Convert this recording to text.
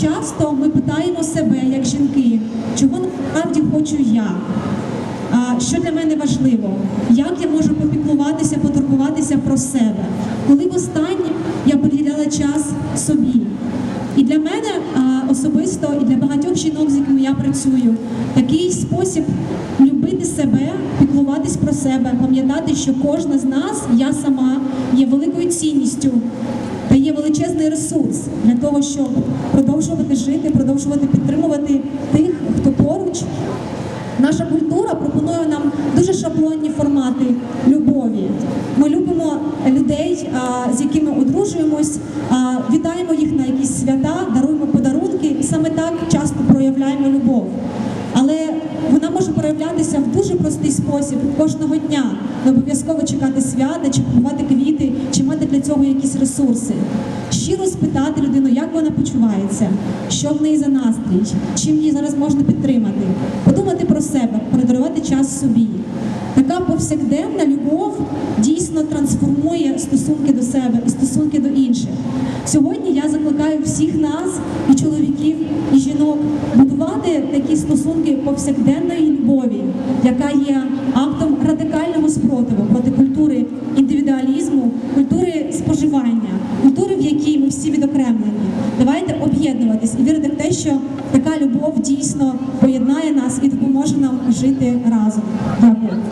часто ми питаємо себе, як жінки, чого насправді хочу я. Що для мене важливо? Як я можу попіклуватися, потурбуватися про себе? Коли востаннє я приділяла час собі? І для мене особисто, і для багатьох жінок, з якими я працюю, такий спосіб любити себе, піклуватись про себе, пам'ятати, що кожна з нас, я сама, є великою цінністю величезний ресурс для того, щоб продовжувати жити, продовжувати підтримувати тих, хто поруч. Наша культура пропонує нам дуже шаблонні формати любові. Ми любимо людей, з якими одружуємось, вітаємо їх на якісь свята, даруємо подарунки. І саме так часто проявляємо любов. Але вона може проявлятися в дуже простий спосіб кожного дня. Не обов'язково чекати свята, чи купувати квіти, для цього якісь ресурси. Щиро спитати людину, як вона почувається, що в неї за настрій, чим її зараз можна підтримати, подумати про себе, подарувати час собі. Така повсякденна любов дійсно трансформує стосунки до себе і стосунки до інших. Сьогодні я закликаю всіх нас, і чоловіків, і жінок, будувати такі стосунки повсякденної любові, яка є актом культури, в якій ми всі відокремлені. Давайте об'єднуватись і вірити в те, що така любов дійсно поєднає нас і допоможе нам жити разом. Дякую.